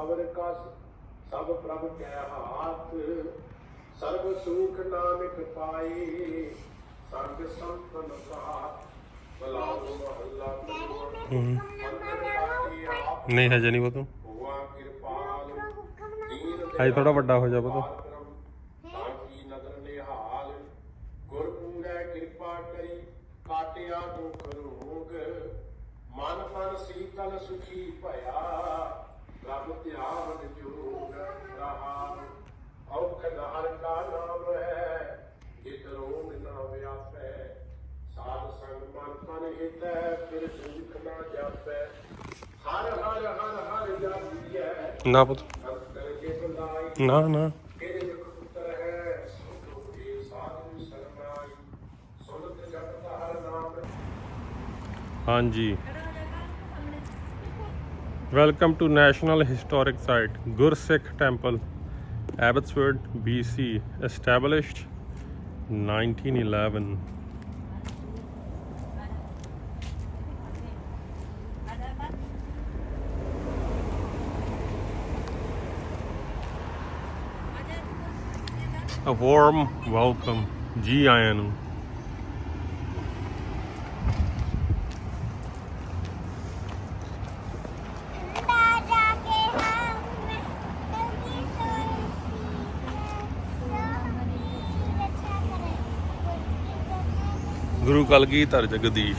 ਅਵਰ ਕਸ ਸਭ ਪ੍ਰਭ ਕੈ ਹਾਥ ਸਰਬ ਸੁਖ ਨਾਨਕ ਪਾਏ ਸੰਗ ਸੰਤਨ ਸਾਥ ਬਲਾਉ ਮਹੱਲਾ ਨਹੀਂ ਹਜੇ ਨਹੀਂ ਬਤੂ ਹਜੇ ਥੋੜਾ ਵੱਡਾ ਹੋ ਜਾ ਬਤੂ ਤਾਂ ਕੀ ਨਦਰ ਨਿਹਾਲ ਗੁਰ ਪੂਰੈ ਕਿਰਪਾ ਕਰੀ ਕਾਟਿਆ ਦੁਖ ਰੋਗ ਮਨ ਤਨ ਸੀਤਲ ਸੁਖੀ ਭਇਆ। ਧਿਆਵਨ ਜੋਗ ਰਹਾ ਔਖਦ ਹਰ ਕਾ ਨਾਮ ਹੈ ਜਿਤ ਰੋਗ ਨਾ ਵਿਆਪੈ। ਸਾਧ ਸੰਗ ਮਨ ਤਨ ਹਿਤੈ ਫਿਰ ਦੁਖ ਨਾ ਜਾਪੈ। ਹਰ ਹਰ ਹਰ ਹਰ ਜਾਪੀਐ। ਨਾ ਪੁੱਤ। ਨਾ ਨਾ। ਤੇਰੇ Welcome to National Historic Site Gursikh Temple, Abbotsford, BC, established 1911. A warm welcome, Ji ਗੁਰੂ ਕਲਗੀਧਰ ਜਗਦੀਸ਼।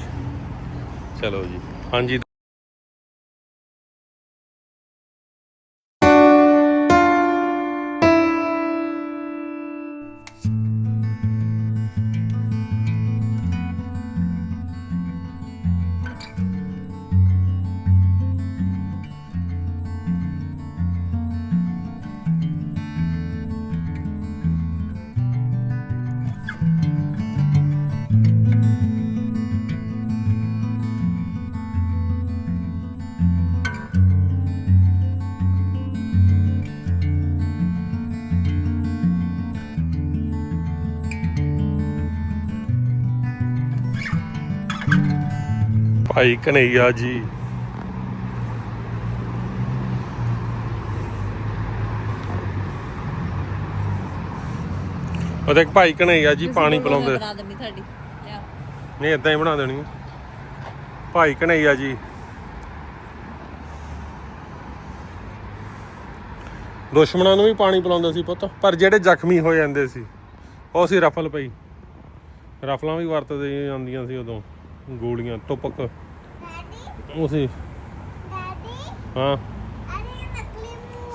ਚਲੋ ਜੀ। ਹਾਂਜੀ। ਭਾਈ ਕਨਈਆ ਜੀ। ਉਹ ਦੇਖ ਭਾਈ ਕਨਈਆ ਜੀ ਪਾਣੀ ਪਿਲਾਉਂਦੇ। ਬਣਾ ਦਿੰਦੀ ਤੁਹਾਡੀ। ਲਿਆ ਨਹੀਂ ਇਦਾਂ ਹੀ ਬਣਾ ਦੇਣੀ। ਭਾਈ ਕਨਈਆ ਜੀ। ਦੁਸ਼ਮਣਾਂ ਨੂੰ ਵੀ ਪਾਣੀ ਪਿਲਾਉਂਦੇ ਸੀ ਪੁੱਤ ਪਰ ਜਿਹੜੇ ਜ਼ਖਮੀ ਹੋ ਜਾਂਦੇ ਸੀ ਉਹ ਸੀ ਰਫਲ ਪਈ ਰਫਲਾਂ ਵੀ ਵਰਤਦੇ ਜਾਂਦੀਆਂ ਸੀ ਉਦੋਂ। ਗੋਲੀਆਂ, ਤੁਪਕ। ਉਹ ਹਾਂ।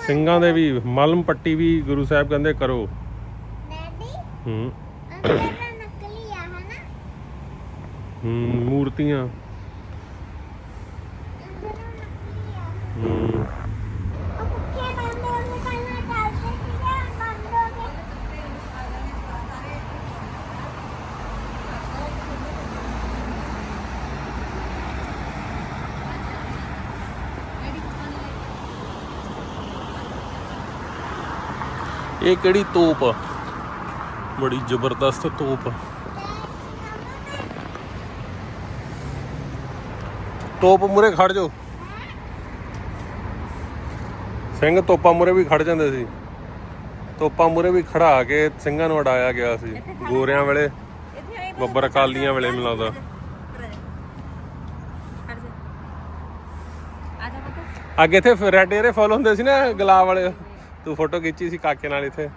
ਸਿੰਘਾਂ ਦੇ ਵੀ, ਮਲਮ ਪੱਟੀ ਵੀ ਗੁਰੂ ਸਾਹਿਬ ਕਹਿੰਦੇ ਕਰੋ। ਹੂੰ। ਹੂੰ, ਮੂਰਤੀਆਂ। ਹੂੰ। ਇਹ ਕਿਹੜੀ ਤੋਪ ਆ? ਬੜੀ ਜ਼ਬਰਦਸਤ ਤੋਪ ਆ। ਤੋਪ ਮੂਰੇ ਖੜ ਜਾਓ। ਸਿੰਘ ਤੋਪਾਂ ਮੂਰੇ ਵੀ ਖੜ ਜਾਂਦੇ ਸੀ। ਤੋਪਾਂ ਮੂਰੇ ਵੀ ਖੜਾ ਕੇ ਸਿੰਘਾਂ ਨੂੰ ਅਡਾਇਆ ਗਿਆ ਸੀ। ਗੋਰਿਆਂ ਵੇਲੇ ਬੱਬਰ ਅਕਾਲੀਆਂ ਵੇਲੇ ਪੁੱਤ ਅੱਗੇ ਇੱਥੇ ਰੈਡ ਏਰੇ ਫੁੱਲ ਹੁੰਦੇ ਸੀ ਨਾ ਗੁਲਾਬ ਵਾਲੇ। ਤੂੰ ਫੋਟੋ ਖਿੱਚੀ ਸੀ ਕਾਕੇ ਨਾਲ ਇੱਥੇ?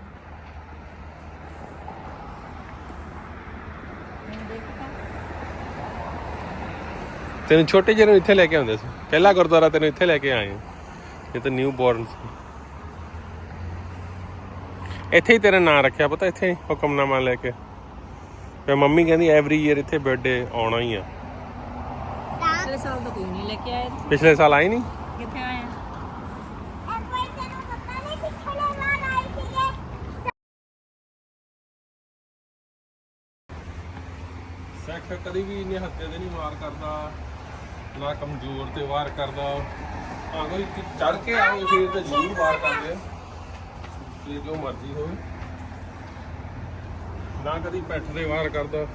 ਤੈਨੂੰ ਛੋਟੇ ਜਿਹੇ ਨੂੰ ਇੱਥੇ ਲੈ ਕੇ ਆਉਂਦੇ ਸੀ। ਪਹਿਲਾ ਗੁਰਦੁਆਰਾ ਤੈਨੂੰ ਇੱਥੇ ਲੈ ਕੇ ਆਏ। ਇਹ ਤਾਂ ਨਿਊ ਬੋਰਨ ਸੀ। ਇੱਥੇ ਹੀ ਤੇਰਾ ਨਾਂ ਰੱਖਿਆ ਪਤਾ ਇੱਥੇ ਹੁਕਮਨਾਮਾ ਲੈ ਕੇ। ਤੇ ਮੰਮੀ ਕਹਿੰਦੀ ਐਵਰੀ ਈਅਰ ਇੱਥੇ ਬਰਥਡੇ ਆਉਣਾ ਹੀ ਆ। ਪਿਛਲੇ ਸਾਲ ਤਾਂ ਕੋਈ ਨਹੀਂ ਲੈ ਕੇ ਆਏ ਪਿਛਲੇ ਸਾਲ ਆਈ ਨਹੀਂ ਕਿੱਥੇ ਆਏ ਆ ਸਿੱਖ ਕਦੀ ਵੀ ਇੰਨੇ ਹੱਥੇ ਤੇ ਨਹੀਂ ਵਾਰ ਕਰਦਾ, ਨਾ ਕਮਜ਼ੋਰ ਤੇ ਵਾਰ ਕਰਦਾ। ਹਾਂ ਕੋਈ ਚੜ ਕੇ ਆਵੇ ਫਿਰ ਤੇ ਜ਼ਰੂਰ ਵਾਰ ਕਰਦੇ ਜੇ ਜੋ ਮਰਜ਼ੀ ਹੋਵੇ। ਨਾ ਕਦੀ ਪੈਠ ਤੇ ਵਾਰ ਕਰਦਾ।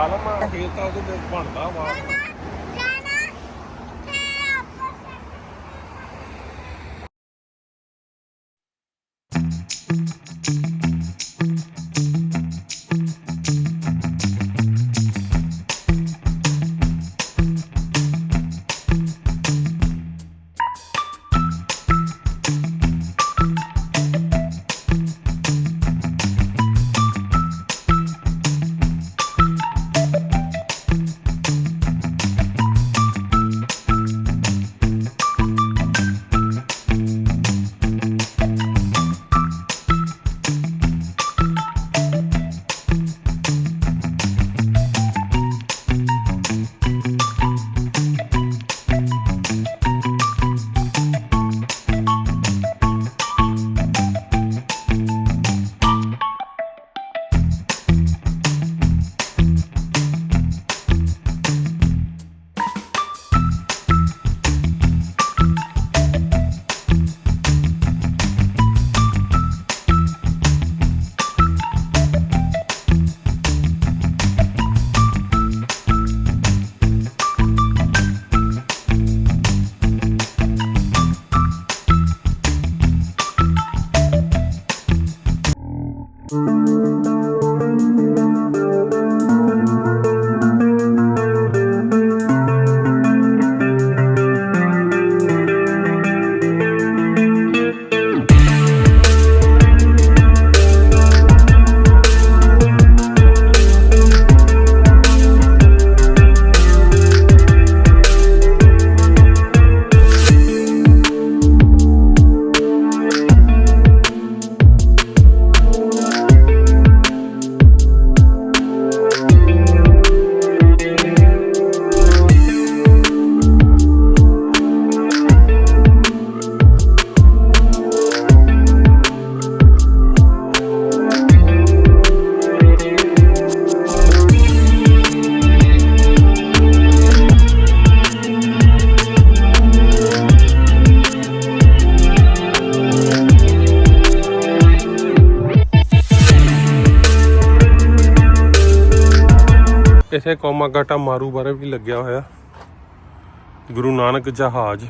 ਜ਼ਾਲਮ ਆ ਖੇਤ ਤਾਂ ਉਹਦੇ ਬਣਦਾ ਵਾ। ਇਥੇ ਕੌਮਾ ਗਾਟਾ ਮਾਰੂ ਬਾਰੇ ਵੀ ਲੱਗਿਆ ਹੋਇਆ। ਗੁਰੂ ਨਾਨਕ ਜਹਾਜ਼।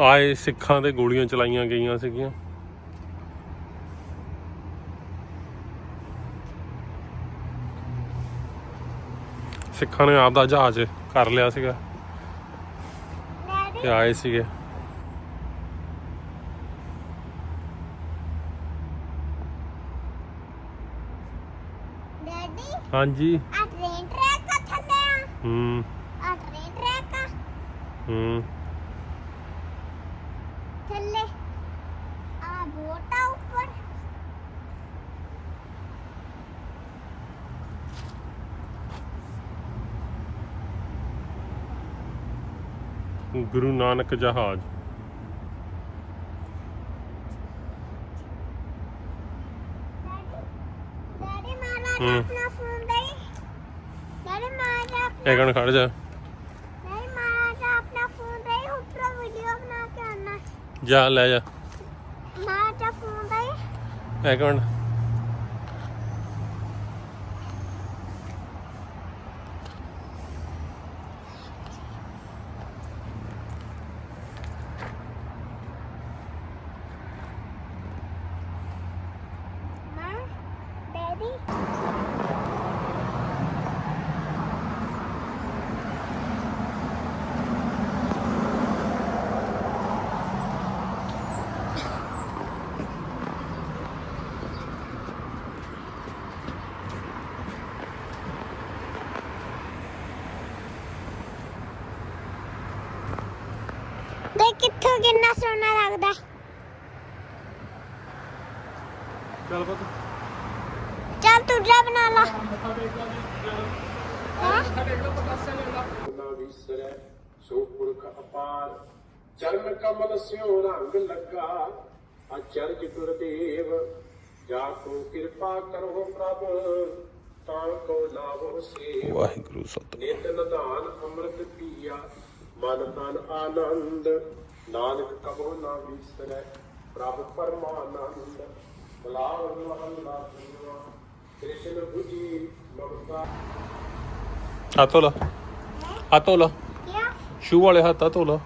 ਆਏ ਸਿੱਖਾਂ ਤੇ ਗੋਲੀਆਂ ਚਲਾਈਆਂ ਗਈਆਂ ਸੀਗੀਆਂ। ਸਿੱਖਾਂ ਨੇ ਆਪ ਦਾ ਜਹਾਜ਼ ਕਰ ਲਿਆ ਸੀਗਾ। ਤੇ ਆਏ ਸੀਗੇ। ਡੈਡੀ ਹਾਂਜੀ। ਆ ਟ੍ਰੇਨ ਟਰੈਕ ਆ ਥੱਲੇ ਆ। ਹੂੰ। ਆ ਟ੍ਰੇਨ ਟਰੈਕ ਆ। ਹੂੰ ਥੱਲੇ ਆ ਬੋਟ ਆ ਉੱਪਰ ਗੁਰੂ ਨਾਨਕ ਜਹਾਜ਼। ਡੈਡੀ ਮਾਰਾ ਹੂੰ। ਆਪਣਾ ਫੋਨ ਦੇ ਡੈਡੀ ਮਾਰਾ ਇਹ ਕਣ ਖੜ ਜਾ? ਡੈਡੀ ਮਾਰਾ ਆਪਣਾ ਫੋਨ ਦੇ ਉੱਪਰ ਵੀਡੀਓ ਬਣਾ ਕੇ ਆਣਾ ਜਾ ਲੈ ਜਾ। ਮਾਰਾ ਫੋਨ ਦੇ ਇੱਕ ਮਿੰਟ ਮਾਂ ਡੈਡੀ ਦੇਖ ਕਿੰਨਾ ਸੋਹਣਾ ਲੱਗਦਾ। ਚੱਲ ਪੁੱਤ। ਚੱਲ ਤੂੰ ਜਾ ਬਣਾ ਲਾ। ਚਰਨ ਕਮਲ ਸਿਉ ਰੰਗ ਲੱਗਾ ਅਚਰਜ ਗੁਰਦੇਵ। ਜਾ ਕੋ ਕਿਰਪਾ ਕਰੋ ਪ੍ਰਭ ਤਾਂ ਕੋ ਲਾਭੋ ਸੇਵ। ਵਾਹਿਗੁਰੂ ਸਤਿ ਨਿਤ ਨਿਧਾਨ ਅੰਮ੍ਰਿਤ ਪੀਆ ਮਨ ਤਨ ਆਨੰਦ ਨਾਨਕ ਕਬੋ ਨਾ ਵਿਸਰੈ ਪ੍ਰਭ ਪਰਮਾਨੰਦ ਬਲਾਵ ਮਹੰਦਾ ਸੁਨਵਾ ਕ੍ਰਿਸ਼ਨ ਬੁਝੀ ਮਮਤਾ। ਹੱਥ ਧੋ ਲਾ ਹੱਥ ਧੋ ਲਾ क्या ਸ਼ੂ ਵਾਲੇ ਹੱਥ ਧੋ ਲਾ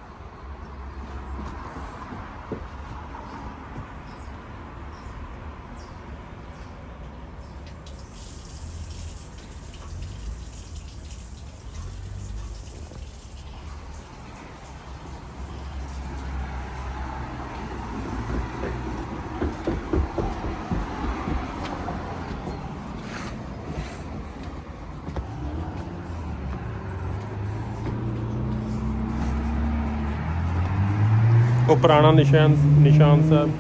ਉਹ ਪੁਰਾਣਾ ਨਿਸ਼ਾਨ ਨਿਸ਼ਾਨ ਸਾਹਿਬ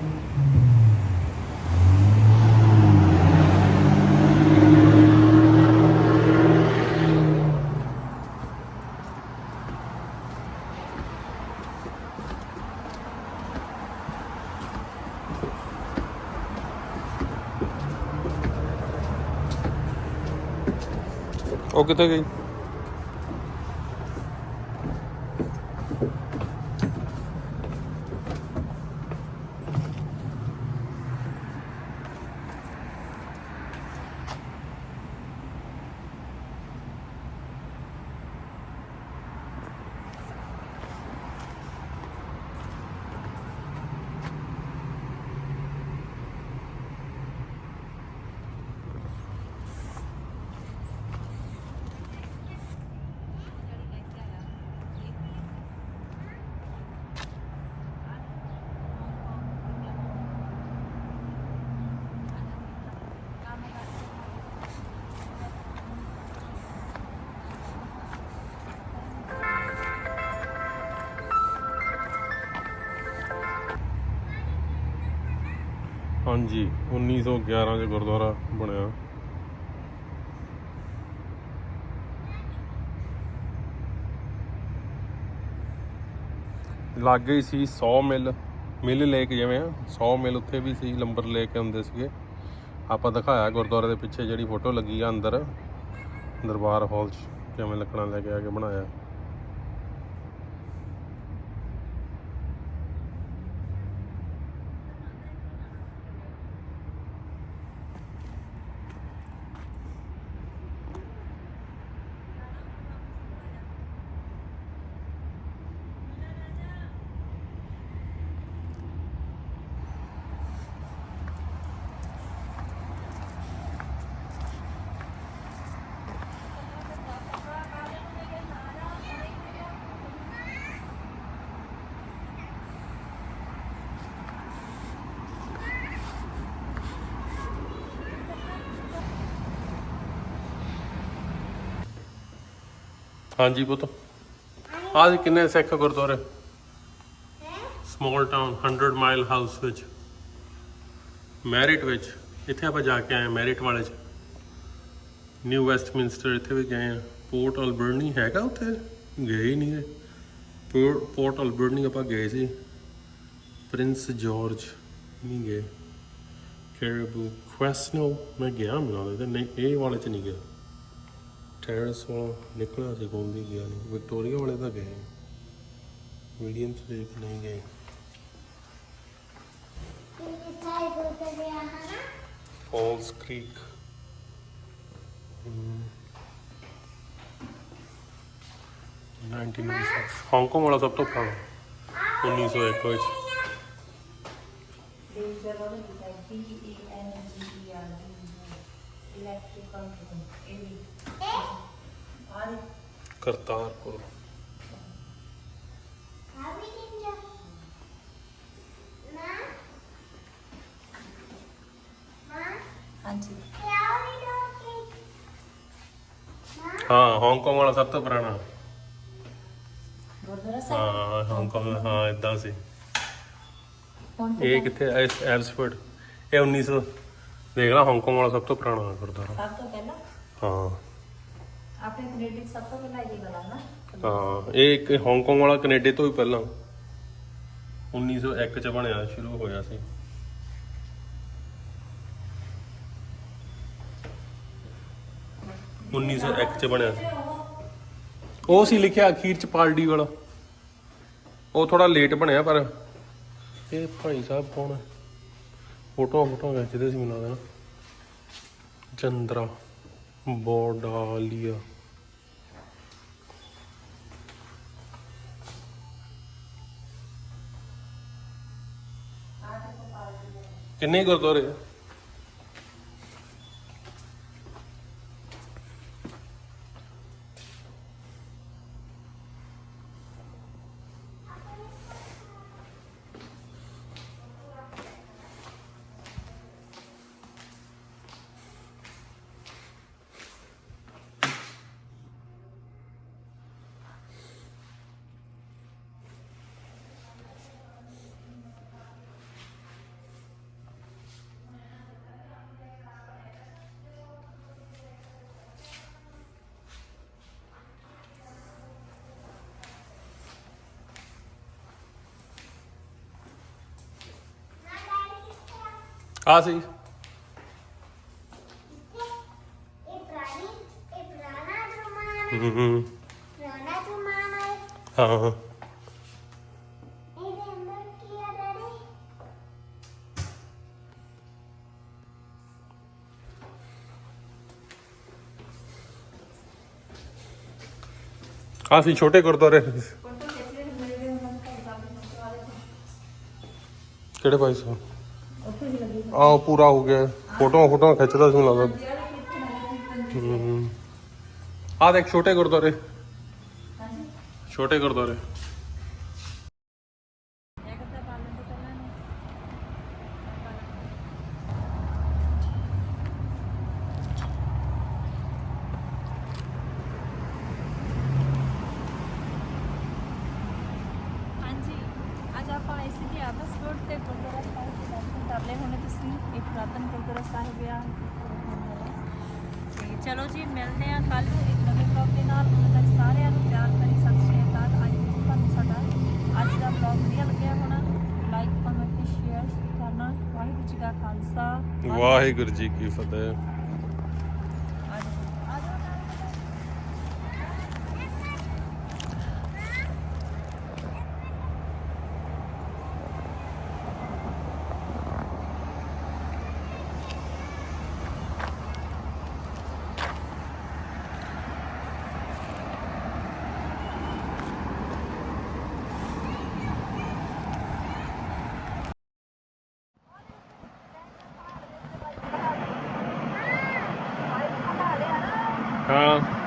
ਉਹ ਕਿੱਥੇ ਗਈ ਹਾਂਜੀ 1911 ਚ ਗੁਰਦੁਆਰਾ ਬਣਿਆ। ਲਾਗੇ ਹੀ ਸੀ 100 ਮਿਲ ਮਿਲ ਲੇਕ ਜਿਵੇਂ ਆ 100 ਮਿਲ ਉੱਥੇ ਵੀ ਸੀ, ਲੰਬਰ ਲੈ ਕੇ ਆਉਂਦੇ ਸੀਗੇ। ਆਪਾਂ ਦਿਖਾਇਆ ਗੁਰਦੁਆਰੇ ਦੇ ਪਿੱਛੇ ਜਿਹੜੀ ਫੋਟੋ ਲੱਗੀ ਆ ਅੰਦਰ, ਦਰਬਾਰ ਹਾਲ 'ਚ, ਕਿਵੇਂ ਲੱਕੜਾਂ ਲੈ ਕੇ ਆ ਕੇ ਬਣਾਇਆ। ਹਾਂਜੀ ਪੁੱਤ। ਆਹ ਜੀ ਕਿੰਨੇ ਸਿੱਖ ਗੁਰਦੁਆਰੇ? ਸਮਾਲ ਟਾਊਨ 100 ਮਾਈਲ ਹਾਊਸ ਵਿੱਚ। ਮੈਰਿਟ ਵਿੱਚ। ਇੱਥੇ ਆਪਾਂ ਜਾ ਕੇ ਆਏ ਮੈਰਿਟ ਵਾਲੇ ਚ। ਨਿਊ ਵੈਸਟਮਿੰਸਟਰ ਇੱਥੇ ਵੀ ਗਏ ਆ ਪੋਰਟ ਅਲਬਰਨੀ ਹੈਗਾ ਉੱਥੇ? ਗਏ ਹੀ ਨਹੀਂ ਪੋਰਟ ਪੋਰਟ ਅਲਬਰਨੀ ਆਪਾਂ ਗਏ ਸੀ। ਪ੍ਰਿੰਸ ਜਾਰਜ ਨਹੀਂ ਗਏ। ਕੈਰਬੂ ਕੁਐਸਨੋ ਮੈਂ ਗਿਆ ਮੈਨੂੰ ਲੱਗਦਾ ਨਹੀਂ, ਇਹ ਵਾਲੇ ਚ ਨਹੀਂ ਗਿਆ। ਸਟੈਂਡਸ ਵਾਲਾ ਨਿਕਲਿਆ ਸੀ ਕੋਲ ਦੀ ਗਿਆ ਨਹੀਂ ਵਿਕਟੋਰੀਆ ਵਾਲੇ ਤਾਂ ਗਏ। ਮੀਡੀਅਮ ਚ ਨਹੀਂ ਗਏ। False creek. ਹਾਂਗਕਾਂਗ ਵਾਲਾ ਸਭ ਤੋਂ ਪੁਰਾਣਾ 1901 ਵਿੱਚ। ਬੀ ਈ ਐਨ ਜੀ ਕਰਤਾਰਪੁਰ। ਹਾਂਜੀ। ਹਾਂ ਹਾਂਗਕਾਂਗ ਵਾਲਾ ਸਭ ਤੋਂ ਪੁਰਾਣਾ। ਗੁਰਦੁਆਰਾ ਸਾਹਿਬ? ਹਾਂ ਹਾਂਗਕਾਂਗ ਹਾਂ ਇਦਾਂ ਸੀ। ਇਹ ਕਿੱਥੇ ਐਲਸਫੋਰਡ ਇਹ 1900 ਦੇਖ ਲਾ ਹਾਂਗਕਾਂਗ ਵਾਲਾ ਸਭ ਤੋਂ ਪੁਰਾਣਾ ਗੁਰਦੁਆਰਾ। ਸਭ ਤੋਂ ਪਹਿਲਾਂ? ਹਾਂ। ਆਪਣੇ ਕੈਨੇਡਾ 'ਚ ਸਭ ਤੋਂ ਪਹਿਲਾਂ ਇਹ ਬਣਾ ਨਾ? ਹਾਂ ਇਹ ਇੱਕ ਹਾਂਗਕਾਂਗ ਵਾਲਾ ਕੈਨੇਡਾ ਤੋਂ ਵੀ ਪਹਿਲਾਂ। 1901 ਚ ਬਣਿਆ ਸ਼ੁਰੂ ਹੋਇਆ ਸੀ। ਉੱਨੀ ਸੌ ਇੱਕ ਚ ਬਣਿਆ ਸੀ। ਉਹ ਸੀ ਲਿਖਿਆ ਅਖੀਰ ਚ ਪਾਲਡੀ ਵਾਲਾ। ਉਹ ਥੋੜਾ ਲੇਟ ਬਣਿਆ ਪਰ ਇਹ ਭਾਈ ਸਾਹਿਬ ਕੌਣ ਹੈ? ਫੋਟੋਆਂ ਫੋਟੋਆਂ ਖਿੱਚਦੇ ਸੀ ਮੈਨੂੰ ਨਾ ਚੰਦਰਾ ਬੋਡਾਲੀਆ ਕਿੰਨੇ ਗੁਰਦੁਆਰੇ ਆ? ਆ ਸੀ। ਇਹ ਪੁਰਾਣੀ ਇਹ ਪੁਰਾਣਾ ਜ਼ਮਾਨਾ ਹੈ ਹੂੰ ਆ ਸੀ ਛੋਟੇ ਗੁਰਦੁਆਰੇ। ਕਿਹੜੇ ਭਾਈ ਸਾਹਿਬ? ਆਹ ਪੂਰਾ ਹੋ ਗਿਆ। ਫੋਟੋਆਂ ਫੋਟੋਆਂ ਖਿੱਚਦਾ ਸੀ ਮੈਨੂੰ ਲੱਗਦਾ। ਹੂੰ। ਆ ਦੇਖ, ਛੋਟੇ ਗੁਰਦੁਆਰੇ। ਛੋਟੇ ਗੁਰਦੁਆਰੇ ਇਹ ਕਿੱਦਾਂ ਪਾ ਲੈਂਦੇ ਪਹਿਲਾਂ ਨੂੰ ਹਾਂਜੀ ਅੱਜ ਆਪਾਂ ਆਏ ਸੀ ਕਿ ਆਦਰਸ਼ ਰੋਡ ਤੇ ਗੁਰਦੁਆਰਾ ਸਾਹਿਬ ਦੇ ਦਰਸ਼ਨ ਕਰ ਲਏ ਹੋਣੇ ਤੁਸੀਂ ਇਹ ਪੁਰਾਤਨ ਗੁਰਦੁਆਰਾ ਸਾਹਿਬ ਆ ਤੇ ਚਲੋ ਜੀ, ਮਿਲਦੇ ਆ ਕੱਲ ਨੂੰ ਇੱਕ ਨਵੇਂ ਵਲੌਗ ਦੇ ਨਾਲ। ਉਦੋਂ ਤੱਕ ਸਾਰਿਆਂ ਨੂੰ ਪਿਆਰ ਭਰੀ ਸਤਿ ਸ਼੍ਰੀ ਅਕਾਲ। ਅੱਜ ਤੁਹਾਨੂੰ ਸਾਡਾ ਅੱਜ ਦਾ ਵਲੌਗ ਵਧੀਆ ਲੱਗਿਆ ਹੋਣਾ। ਲਾਈਕ ਕਮੈਂਟ ਤੇ ਸ਼ੇਅਰ ਕਰਨਾ। ਵਾਹਿਗੁਰੂ ਜੀ ਕਾ ਖਾਲਸਾ। ਵਾਹਿਗੁਰੂ ਜੀ ਕੀ ਫਤਿਹ ਆ ਜਾਓ। ਆ ਜਾਓ।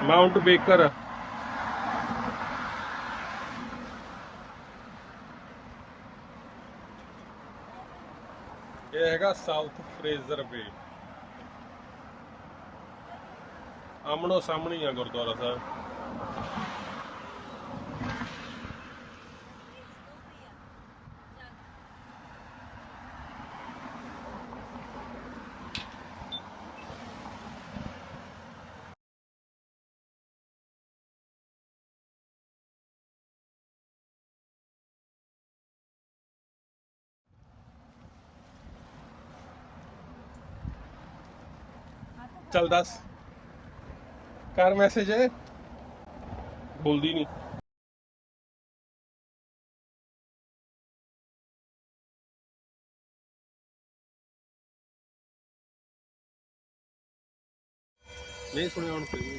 ਹਾਂ ਮਾਊਂਟ ਬੇਕਰ। ਇਹ ਹੈਗਾ ਸਾਊਥ ਫਰੇਜ਼ਰ ਬੇ। ਆਮਣੋ ਸਾਹਮਣੇ ਆ ਗੁਰਦੁਆਰਾ ਸਾਹਿਬ। ਚੱਲ ਦੱਸ। ਕਰ ਮੈਸੇਜ ਹੈ ਬੋਲਦੀ ਨਹੀਂ ਨਹੀਂ ਸੁਣਿਆ ਹੁਣ ਕੋਈ ਵੀ।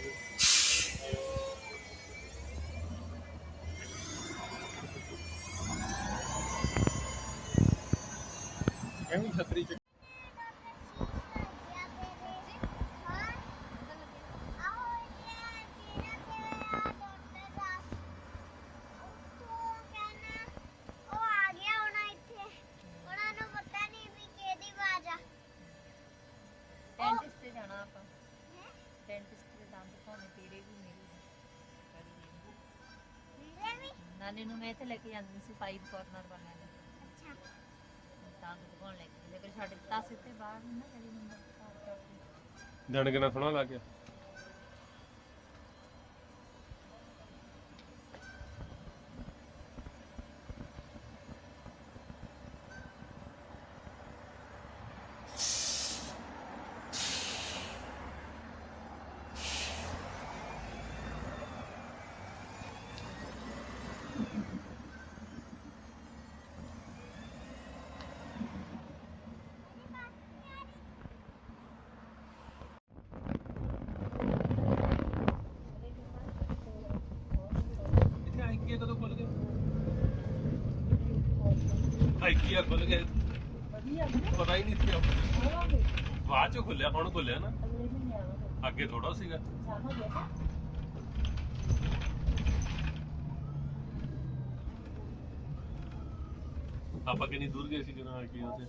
ਮੈਂ ਇੱਥੇ ਲੈ ਕੇ ਜਾਂਦੀ ਸੀ ਫਾਈਵ ਕਾਰਨਰ ਵਾਲਾ ਨੇ। ਦੰਦ ਦਿਖਾਉਣ ਲੈ ਕੇ ਲੇਕਿਨ ਸਾਡੇ ਦਸ ਇੱਥੇ ਬਾਹਰ ਨਾ ਜਿਹੜੀ ਨੰਬਰ ਕਰਦੇ ਦਿਨ ਕਿੰਨਾ ਸੋਹਣਾ ਲੱਗ ਗਿਆ। ਵਧੀਆ ਖੁੱਲ ਗਏ। ਵਧੀਆ ਪਤਾ ਹੀ ਨਹੀਂ ਸੀ ਆਪਾਂ ਬਾਅਦ ਚ ਖੁੱਲਿਆ, ਹੁਣ ਖੁੱਲਿਆ ਨਾ। ਅੱਗੇ ਥੋੜਾ ਸੀਗਾ। ਆਪਾਂ ਕਿੰਨੀ ਦੂਰ ਗਏ ਸੀ ਕਿਨਾਂ ਕੀ ਉੱਥੇ?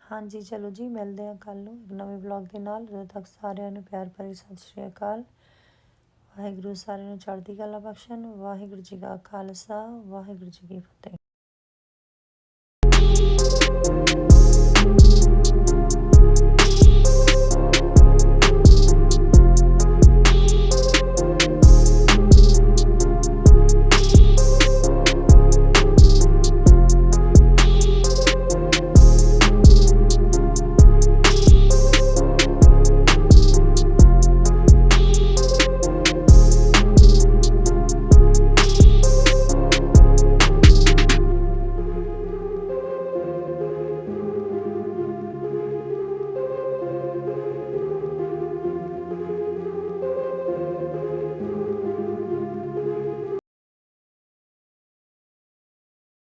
ਹਾਂਜੀ, ਚਲੋ ਜੀ, ਮਿਲਦੇ ਆ ਕੱਲ ਨੂੰ ਇੱਕ ਨਵੇਂ ਵਲੌਗ ਦੇ ਨਾਲ। ਉਦੋਂ ਤੱਕ ਸਾਰਿਆਂ ਨੂੰ ਪਿਆਰ ਭਰੀ ਸਤਿ ਸ਼੍ਰੀ ਅਕਾਲ। ਵਾਹਿਗੁਰੂ ਸਾਰਿਆਂ ਨੂੰ ਚੜ੍ਹਦੀ ਕਲਾ ਬਖਸ਼ਣ ਵਾਹਿਗੁਰੂ ਜੀ ਕਾ ਖਾਲਸਾ ਵਾਹਿਗੁਰੂ ਜੀ ਕੀ ਫਤਿਹ।